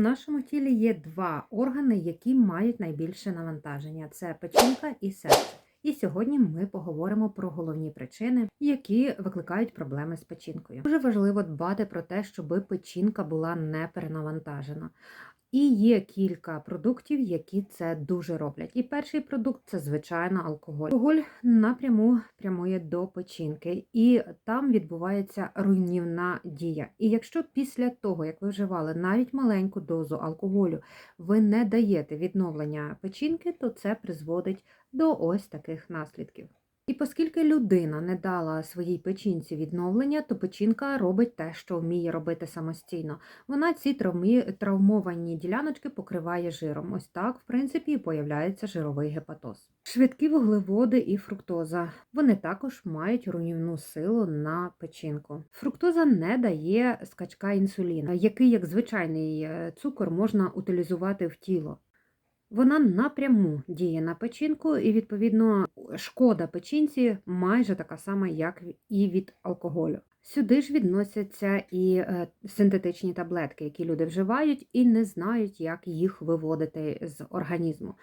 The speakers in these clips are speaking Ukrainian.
У нашому тілі є два органи, які мають найбільше навантаження: це печінка і серце. І сьогодні ми поговоримо про головні причини, які викликають проблеми з печінкою. Дуже важливо дбати про те, щоб печінка була не перенавантажена. І є кілька продуктів, які це дуже роблять. І перший продукт це звичайно алкоголь. Алкоголь напряму прямує до печінки, і там відбувається руйнівна дія. І якщо після того, як ви вживали навіть маленьку дозу алкоголю, ви не даєте відновлення печінки, то це призводить до ось таких наслідків. І оскільки людина не дала своїй печінці відновлення, то печінка робить те, що вміє робити самостійно. Вона ці травмі, травмовані діляночки покриває жиром. Ось так, в принципі, і появляється жировий гепатоз. Швидкі вуглеводи і фруктоза. Вони також мають руйнівну силу на печінку. Фруктоза не дає скачка інсуліна, який, як звичайний е, цукор, можна утилізувати в тіло. Вона напряму діє на печінку, і, відповідно, шкода печінці майже така сама, як і від алкоголю. Сюди ж відносяться і е, синтетичні таблетки, які люди вживають і не знають, як їх виводити з організму.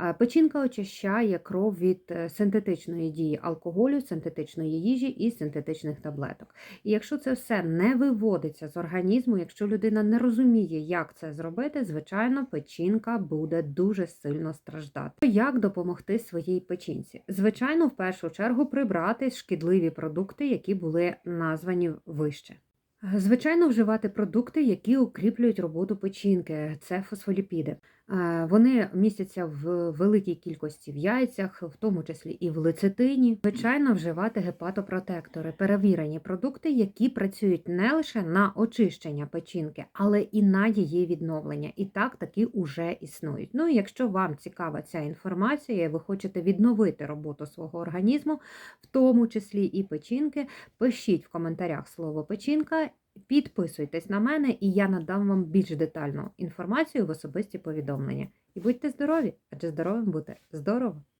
Е, Печінка очищає кров від е, синтетичної дії алкоголю, синтетичної їжі і синтетичних таблеток. І якщо це все не виводиться з організму, якщо людина не розуміє, як це зробити, звичайно, печінка буде дуже сильно страждати. Як допомогти своїй печінці? Звичайно, в першу чергу прибрати шкідливі продукти, які були названі вище. Звичайно, вживати продукти, які укріплюють роботу печінки, це фосфоліпіди. Е, Вони містяться в великій кількості в яйцях, в тому числі і в лецитині. Звичайно, вживати гепатопротектори, перевірені продукти, які працюють не лише на очищення печінки, але і на її відновлення. І так такі уже існують. Ну і якщо вам цікава ця інформація, і ви хочете відновити роботу свого організму, в тому числі і печінки, пишіть в коментарях слово печінка. Підписуйтесь на мене, і я надам вам більш детальну інформацію в особисті повідомлення. І будьте здорові, адже здоровим бути здорово!